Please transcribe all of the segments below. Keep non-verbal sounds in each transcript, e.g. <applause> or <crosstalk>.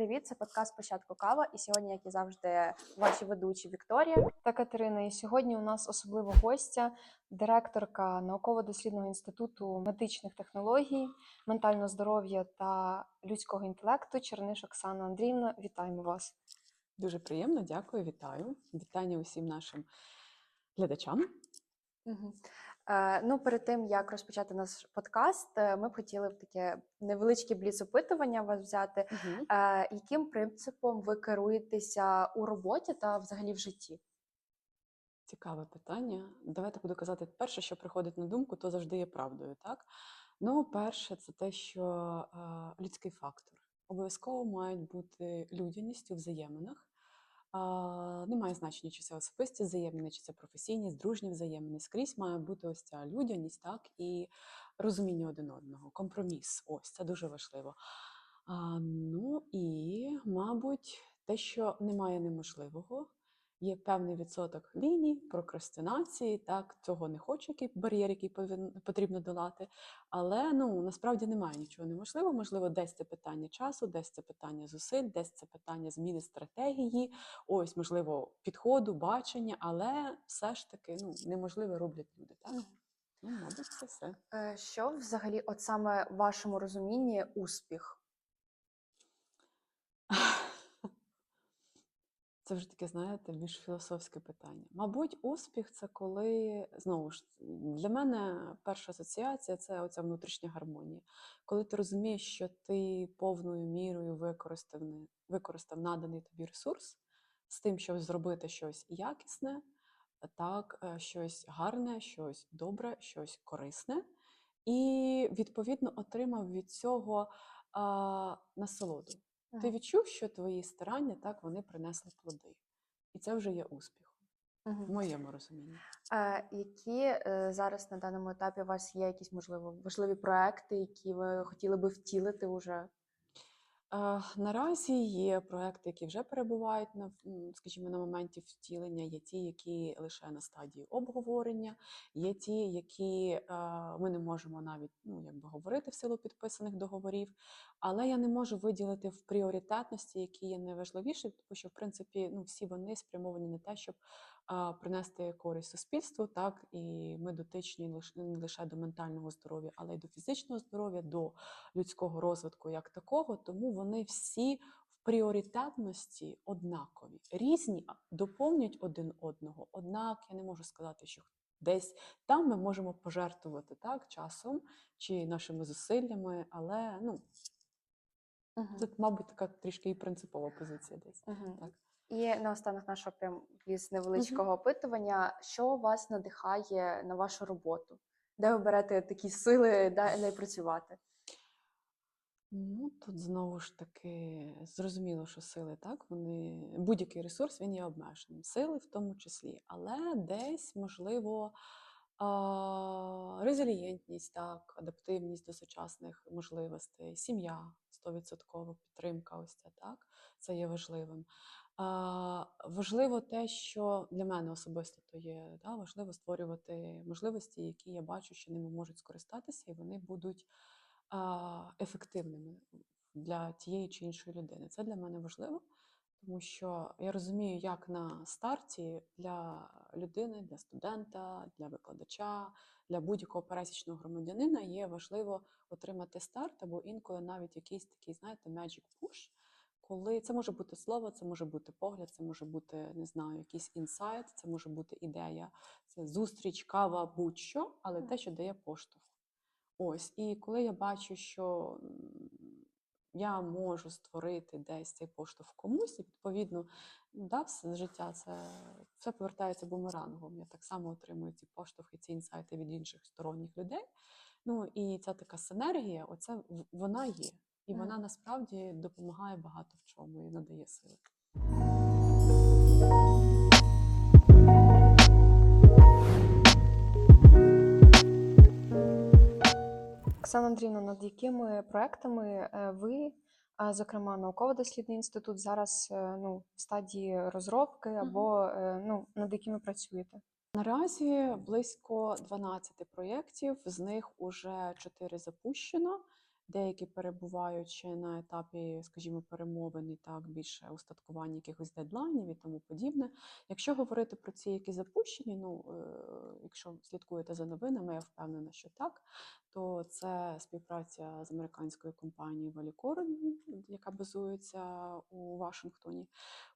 привіт! Це подкаст Спочатку кава. І сьогодні, як і завжди, ваші ведучі Вікторія та Катерина. І сьогодні у нас особлива гостя, директорка науково-дослідного інституту медичних технологій, ментального здоров'я та людського інтелекту Черниш Оксана Андріївна. Вітаємо вас! Дуже приємно, дякую, вітаю. Вітання усім нашим глядачам. Угу. Е, ну, перед тим як розпочати наш подкаст, е, ми б хотіли б таке невеличке бліц-опитування вас взяти. Угу. Яким принципом ви керуєтеся у роботі та взагалі в житті? Цікаве питання. Давайте буду казати, перше, що приходить на думку, то завжди є правдою. Так? Ну, перше, це те, що людський фактор. Обов'язково мають бути людяність у взаєминах. Немає значення, чи це особисті взаємини, чи це професійні, дружні взаємини. Скрізь має бути ось ця людяність, так, і розуміння один одного, компроміс. Ось це дуже важливо. А, ну і, мабуть, те, що немає неможливого, є певний відсоток ліній, прокрастинації, так, цього не хочу, який бар'єр, який потрібно долати. Але ну насправді немає нічого неможливого. Можливо, десь це питання часу, десь це питання зусиль, десь це питання зміни стратегії, ось, можливо, підходу, бачення, але все ж таки ну, неможливе роблять люди. Так? Ну, мабуть, це все. Е, Що взагалі, от саме в вашому розумінні, успіх? Це вже таке, знаєте, більш філософське питання. Мабуть, успіх це коли знову ж для мене перша асоціація це оця внутрішня гармонія. Коли ти розумієш, що ти повною мірою використав, використав наданий тобі ресурс з тим, щоб зробити щось якісне, так, е, щось гарне, щось добре, щось корисне, і відповідно отримав від цього а, насолоду. Ти відчув, що твої старання так вони принесли плоди. І це вже є успіхом в моєму розумінні. Е, Які е, зараз на даному етапі у вас є якісь можливо важливі проекти, які ви хотіли би втілити уже? Е, Наразі є проекти, які вже перебувають на скажімо, на моменті втілення. Є ті, які лише на стадії обговорення, є ті, які е, ми не можемо навіть ну якби говорити в силу підписаних договорів. Але я не можу виділити в пріоритетності, які є найважливіші, тому що в принципі ну всі вони спрямовані на те, щоб е, принести користь суспільству, так і ми дотичні не лише до ментального здоров'я, але й до фізичного здоров'я, до людського розвитку як такого, тому вони всі в пріоритетності однакові. Різні а, доповнюють один одного. Однак я не можу сказати, що десь там ми можемо пожертвувати так часом чи нашими зусиллями, але ну Мгм. це, мабуть, така трішки і принципова позиція десь. Мгм. Так. І наостанок нашого прям з невеличкого опитування, що вас надихає на вашу роботу? Де ви берете такі сили далі працювати? Ну, тут знову ж таки зрозуміло, що сили так, вони будь-який ресурс він є обмеженим. Сили в тому числі, але десь можливо резилієнтність, так, адаптивність до сучасних можливостей, сім'я, 100% підтримка, ось це так, це є важливим. А, важливо те, що для мене особисто то є да, важливо створювати можливості, які я бачу, що ними можуть скористатися, і вони будуть а, ефективними для тієї чи іншої людини. Це для мене важливо, тому що я розумію, як на старті для людини, для студента, для викладача, для будь-якого пересічного громадянина є важливо отримати старт або інколи навіть якийсь такий, знаєте, magic push, коли це може бути слово, це може бути погляд, це може бути, не знаю, якийсь інсайт, це може бути ідея, це зустріч, кава, будь-що, але те, що дає поштовх. Ось, і коли я бачу, що я можу створити десь цей поштовх комусь, і відповідно, да, все життя це все повертається бумерангом. Я так само отримую ці поштовхи, ці інсайти від інших сторонніх людей. Ну і ця така синергія, оце вона є. І вона насправді допомагає багато в чому і надає сили. Оксана Андрійовна, над якими проектами е, ви, зокрема, науково-дослідний інститут, зараз е, ну, в стадії розробки або е, ну, над якими працюєте? Наразі близько 12 проєктів, з них уже 4 запущено. Деякі перебувають ще на етапі, скажімо, перемовин і так більше устаткування якихось дедлайнів і тому подібне. Якщо говорити про ці, які запущені, ну е, якщо слідкуєте за новинами, я впевнена, що так, то це співпраця з американською компанією Valicorn, яка базується у Вашингтоні.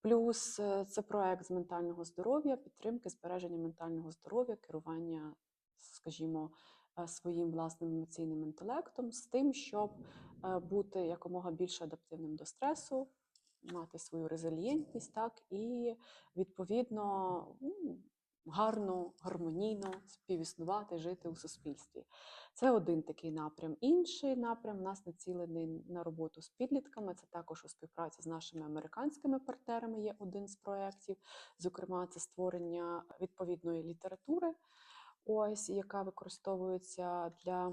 Плюс е, це проект з ментального здоров'я, підтримки збереження ментального здоров'я, керування, скажімо, своїм власним емоційним інтелектом з тим, щоб е, бути якомога більш адаптивним до стресу, мати свою резилієнтність, так і відповідно ну, гарно, гармонійно співіснувати, жити у суспільстві. Це один такий напрям. Інший напрям у нас націлений на роботу з підлітками. Це також у співпраці з нашими американськими партнерами є один з проєктів. Зокрема, це створення відповідної літератури, ось яка використовується для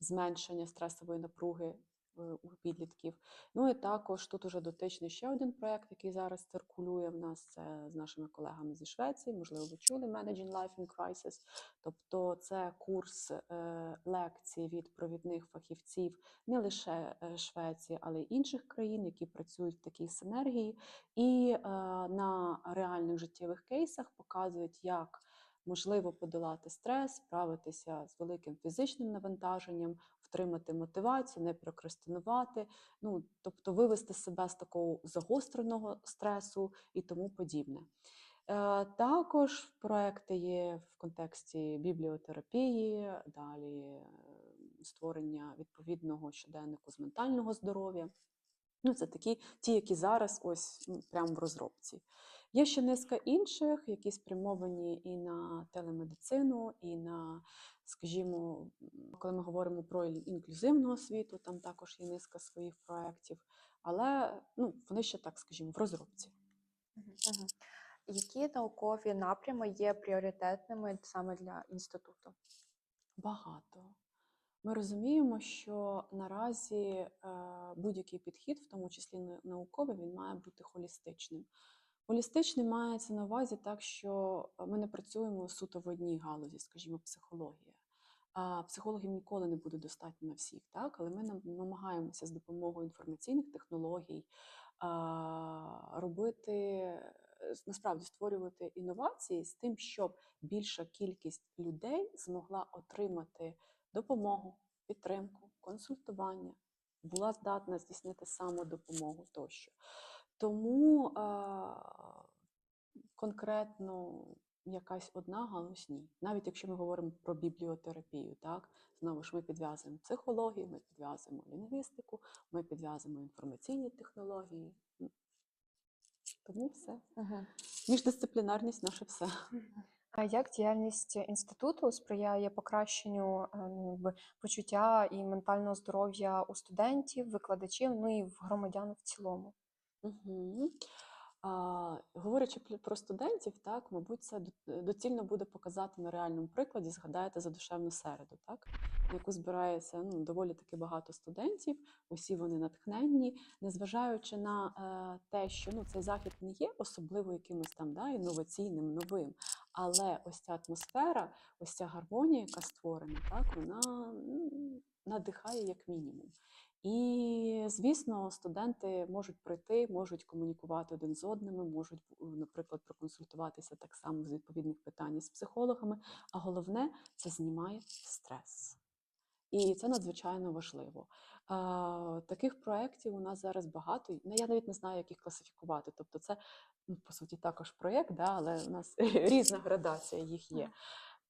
зменшення стресової напруги е, у підлітків. Ну і також тут уже дотичний ще один проєкт, який зараз циркулює в нас це з нашими колегами зі Швеції. Можливо, ви чули Managing Life in Crisis. Тобто це курс е, лекцій від провідних фахівців не лише е, Швеції, але й інших країн, які працюють в такій синергії, і на реальних життєвих кейсах показують, як можливо подолати стрес, справитися з великим фізичним навантаженням, втримати мотивацію, не прокрастинувати, ну тобто вивести себе з такого загостреного стресу і тому подібне. Е, Також проекти є в контексті бібліотерапії, далі е, створення відповідного щоденнику з ментального здоров'я. Ну, це такі, ті, які зараз ось ну, прямо в розробці. Є ще низка інших, які спрямовані і на телемедицину, і на, скажімо, коли ми говоримо про інклюзивну освіту, там також є низка своїх проєктів, але ну, вони ще так, скажімо, в розробці. Які наукові напрями є пріоритетними саме для інституту? Багато. Ми розуміємо, що наразі е, будь-який підхід, в тому числі на- науковий, він має бути холістичним. Холістичний мається на увазі так, що ми не працюємо суто в одній галузі, скажімо, психологія. А психологів ніколи не буде достатньо на всіх, так? але ми нам- намагаємося з допомогою інформаційних технологій робити, е, насправді створювати інновації з тим, щоб більша кількість людей змогла отримати допомогу, підтримку, консультування, була здатна здійснити самодопомогу тощо. Тому а, конкретно якась одна галузь ні. Навіть якщо ми говоримо про бібліотерапію, так знову ж ми підв'язуємо психологію, ми підв'язуємо лінгвістику, ми підв'язуємо інформаційні технології. Тому все. Міждисциплінарність наше все. А як діяльність інституту сприяє покращенню е, ну, якби, почуття і ментального здоров'я у студентів, викладачів, ну і в громадян в цілому? Угу. А, говорячи про студентів, так, мабуть, це доцільно буде показати на реальному прикладі. Згадаєте за душевну середу, так, яку збирається ну, доволі таки багато студентів, усі вони натхненні, незважаючи на е, те, що ну, цей захід не є особливо якимось там да, інноваційним, новим. Але ось ця атмосфера, ось ця гармонія, яка створена, так, вона надихає як мінімум. І, звісно, студенти можуть прийти, можуть комунікувати один з одними, можуть, е, наприклад, проконсультуватися так само з відповідних питань з психологами. А головне це знімає стрес. І це надзвичайно важливо. Таких проєктів у нас зараз багато. Ну, я навіть не знаю, як їх класифікувати. Тобто, це ну, по суті також проєкт, да, але у нас <laughs> різна градація їх є.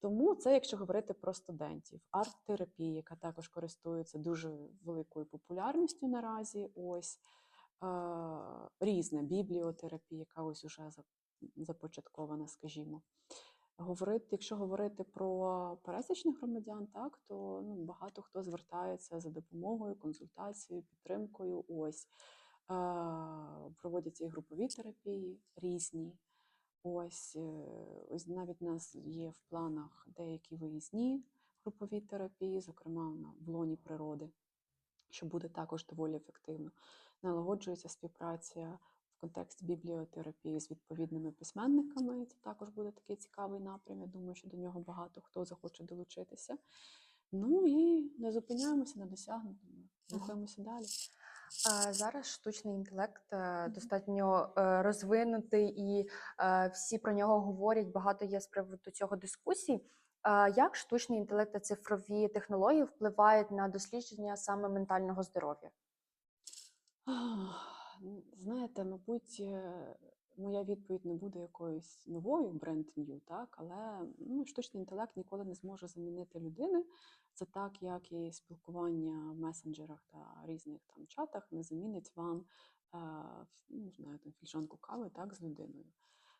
Тому це, якщо говорити про студентів, арт-терапія, яка також користується дуже великою популярністю наразі. Ось е, різна бібліотерапія, яка ось уже започаткована, скажімо. Говорити, якщо говорити про пересічних громадян, так то ну, багато хто звертається за допомогою, консультацією, підтримкою. Ось проводяться і групові терапії різні. Ось, е, ось навіть у нас є в планах деякі виїзні групові терапії, зокрема на в лоні природи, що буде також доволі ефективно. Налагоджується співпраця в контексті бібліотерапії з відповідними письменниками. Це також буде такий цікавий напрям. Я думаю, що до нього багато хто захоче долучитися. Ну і не зупиняємося на досягнутому, рухаємося далі. Зараз штучний інтелект е, достатньо е, розвинутий, і е, всі про нього говорять. Багато є з приводу цього дискусій. Як штучний інтелект та цифрові технології впливають на дослідження саме ментального здоров'я? Знаєте, мабуть, моя відповідь не буде якоюсь новою бренд new, так, але ну, штучний інтелект ніколи не зможе замінити людини. Це так, як і спілкування в месенджерах та різних там чатах не замінить вам е, ну, не знаю, там, фільжанку кави так, з людиною.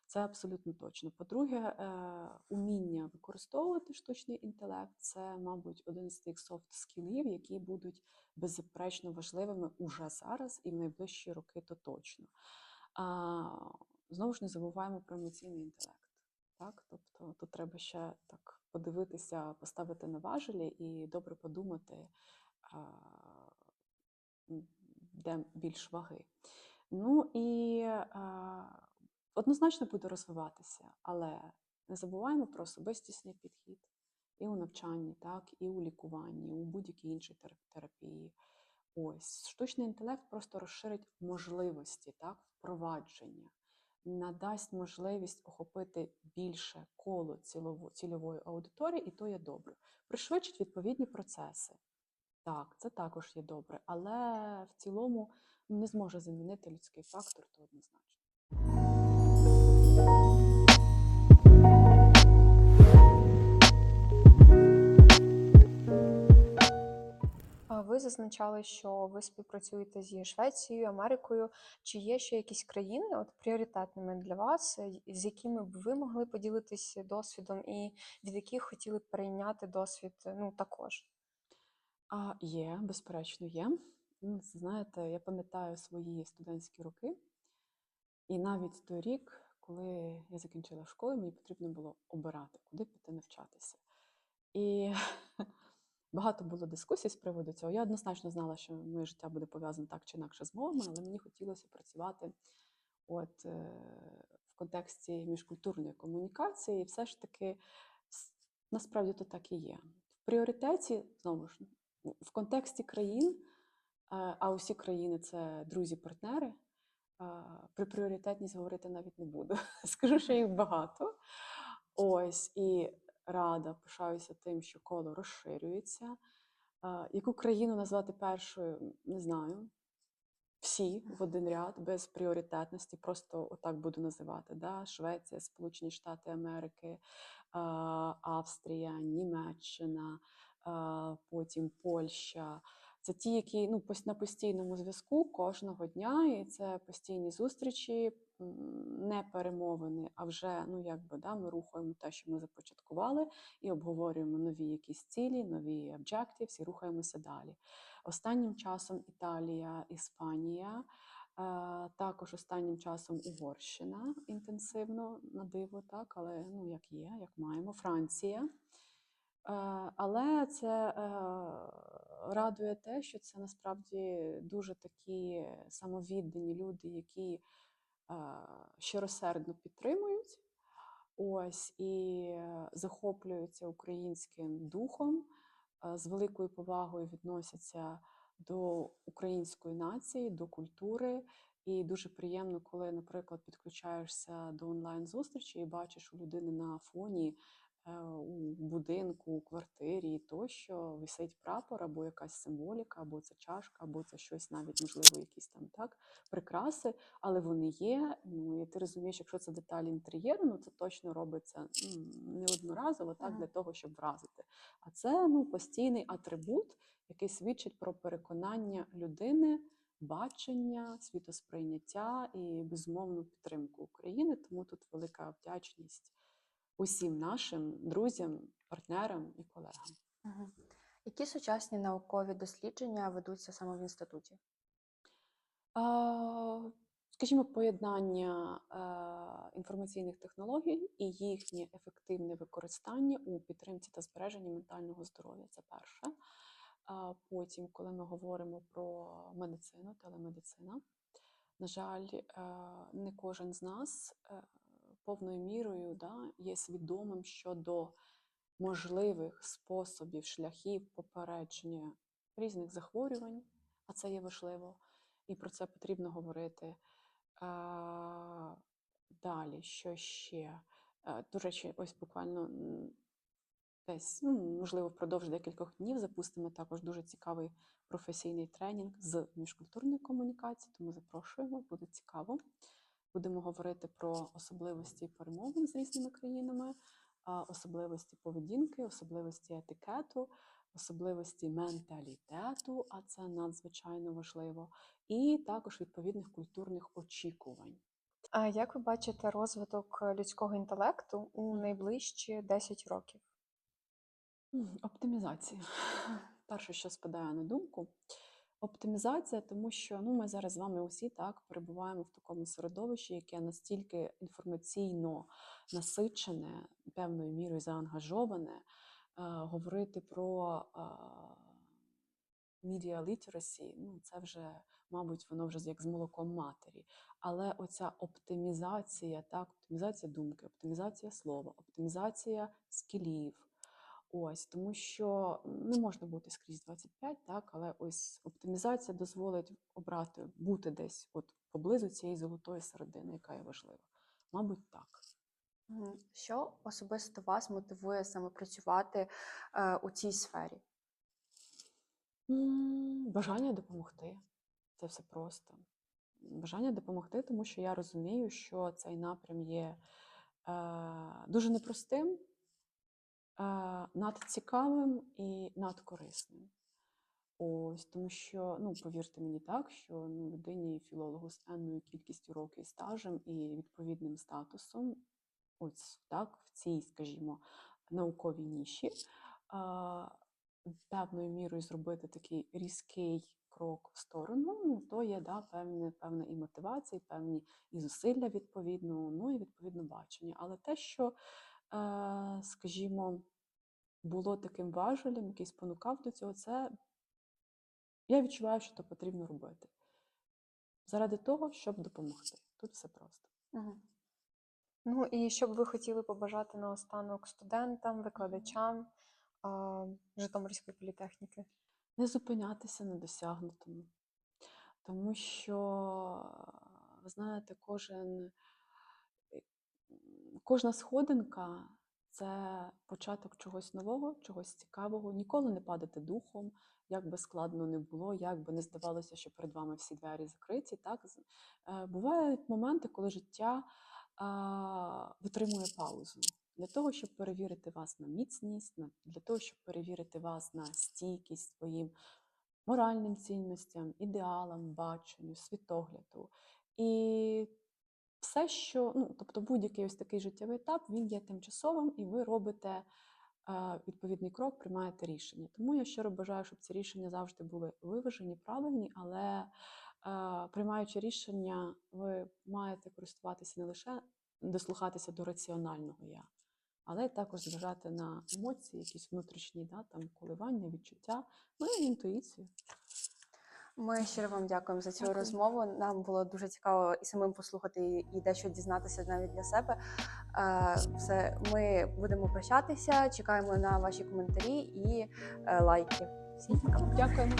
Це абсолютно точно. По-друге, е, уміння використовувати штучний інтелект це, мабуть, один з тих софт скілів, які будуть беззаперечно важливими уже зараз і в найближчі роки то точно. А, знову ж не забуваємо про емоційний інтелект. Так? Тобто тут треба ще так подивитися, поставити на важелі і добре подумати, а, де більш ваги. Ну і а, однозначно буде розвиватися, але не забуваємо про особистісний підхід і у навчанні, так, і у лікуванні, у будь-якій іншій терапії. Ось штучний інтелект просто розширить можливості, так, впровадження, надасть можливість охопити більше коло цільової аудиторії, і то є добре. Пришвидшить відповідні процеси. Так, це також є добре, але в цілому не зможе замінити людський фактор, то однозначно. Ви зазначали, що ви співпрацюєте зі Швецією, Америкою. Чи є ще якісь країни от пріоритетними для вас, е, з якими б ви могли поділитися досвідом, і від яких хотіли б перейняти досвід е, ну також? А є, безперечно, є. Ну, Знаєте, я пам'ятаю свої студентські роки, і навіть той рік, коли я закінчила школу, мені потрібно було обирати, куди піти навчатися. І <laughs> багато було дискусій з приводу цього. Я однозначно знала, що моє життя буде пов'язане так чи інакше з мовами, але мені хотілося працювати от, е, в контексті міжкультурної комунікації, і все ж таки насправді то так і є. В пріоритеті, знову ж, в контексті країн, е, а усі країни це друзі-партнери. е, Про пріоритетність говорити навіть не буду. <laughs> Скажу, що їх багато. Ось і рада, пишаюся тим, що коло розширюється. Яку країну назвати першою, не знаю. Всі в один ряд без пріоритетності, просто отак буду називати. Да? Швеція, Сполучені Штати Америки, Австрія, Німеччина, потім Польща. Це ті, які ну, на постійному зв'язку кожного дня, і це постійні зустрічі, не перемовини, а вже ну, якби, да, ми рухаємо те, що ми започаткували, і обговорюємо нові якісь цілі, нові objectives і рухаємося далі. Останнім часом Італія, Іспанія, е, також останнім часом Угорщина інтенсивно на диво, так, але ну як є, як маємо, Франція. Е, Але це е, радує те, що це насправді дуже такі самовіддані люди, які щиросердно підтримують. Ось і е, захоплюються українським духом, е, з великою повагою відносяться до української нації, до культури. І дуже приємно, коли, наприклад, підключаєшся до онлайн-зустрічі і бачиш у людини на фоні у будинку, у квартирі тощо висить прапор або якась символіка, або це чашка, або це щось навіть, можливо, якісь там так прикраси, але вони є. Ну і ти розумієш, якщо це деталі інтер'єру, ну це точно робиться не одноразово, так Мгм. для того, щоб вразити. А це ну постійний атрибут, який свідчить про переконання людини. Бачення, світосприйняття і безумовну підтримку України. Тому тут велика вдячність усім нашим друзям, партнерам і колегам. Які сучасні наукові дослідження ведуться саме в інституті? Скажімо, поєднання е, інформаційних технологій і їхнє ефективне використання у підтримці та збереженні ментального здоров'я це перше. Потім, коли ми говоримо про медицину, телемедицина, на жаль, е, не кожен з нас е, повною мірою да, є свідомим щодо можливих способів, шляхів попередження різних захворювань, а це є важливо, і про це потрібно говорити. А, Далі, що ще? Е, До речі, ось буквально десь, ну, можливо, впродовж декількох днів запустимо також дуже цікавий професійний тренінг з міжкультурної комунікації, тому запрошуємо, буде цікаво. Будемо говорити про особливості перемовин з різними країнами, особливості поведінки, особливості етикету, особливості менталітету, а це надзвичайно важливо, і також відповідних культурних очікувань. А як ви бачите розвиток людського інтелекту у найближчі 10 років? Оптимізація. Перше, що спадає на думку. Оптимізація, тому що ну, ми зараз з вами усі так перебуваємо в такому середовищі, яке настільки інформаційно насичене, певною мірою заангажоване. Е, говорити про media literacy, ну це вже, мабуть, воно вже як з молоком матері. Але оця оптимізація, так, оптимізація думки, оптимізація слова, оптимізація скілів. Ось, тому що не можна бути скрізь 25, так, але ось оптимізація дозволить обрати, бути десь от поблизу цієї золотої середини, яка є важлива. Мабуть, так. Що особисто вас мотивує саме працювати е, у цій сфері? Бажання допомогти. Це все просто. Бажання допомогти, тому що я розумію, що цей напрям є е, дуже непростим, е, надцікавим і надкорисним. Ось, тому що, ну, повірте мені так, що ну, людині філологу з енною кількістю років і стажем і відповідним статусом, ось так, в цій, скажімо, науковій ніші, а, певною мірою зробити такий різкий крок в сторону, ну, то є да, певне, певна і мотивація, і певні і зусилля відповідно, ну і відповідно бачення. Але те, що, е, скажімо, було таким важелем, який спонукав до цього, це я відчуваю, що це потрібно робити. Заради того, щоб допомогти. Тут все просто. Мгм. Ну і що б ви хотіли побажати наостанок студентам, викладачам а, Житомирської політехніки? Не зупинятися на досягнутому. Тому що, ви знаєте, кожен, кожна сходинка це початок чогось нового, чогось цікавого. Ніколи не падати духом, як би складно не було, як би не здавалося, що перед вами всі двері закриті. Так? Е, Бувають моменти, коли життя а, витримує паузу для того, щоб перевірити вас на міцність, на- для того, щоб перевірити вас на стійкість своїм моральним цінностям, ідеалам, баченню, світогляду. І все, що, ну, тобто будь-який ось такий життєвий етап, він є тимчасовим, і ви робите е, відповідний крок, приймаєте рішення. Тому я щиро бажаю, щоб ці рішення завжди були виважені, правильні, але е, приймаючи рішення, ви маєте користуватися не лише дослухатися до раціонального я, але також зважати на емоції, якісь внутрішні да, там, коливання, відчуття, ну і інтуїцію. Ми щиро вам дякуємо за цю Дякую. розмову. Нам було дуже цікаво і самим послухати, і дещо дізнатися навіть для себе. Все, ми будемо прощатися. Чекаємо на ваші коментарі і е, лайки. Всім пока. Дякуємо.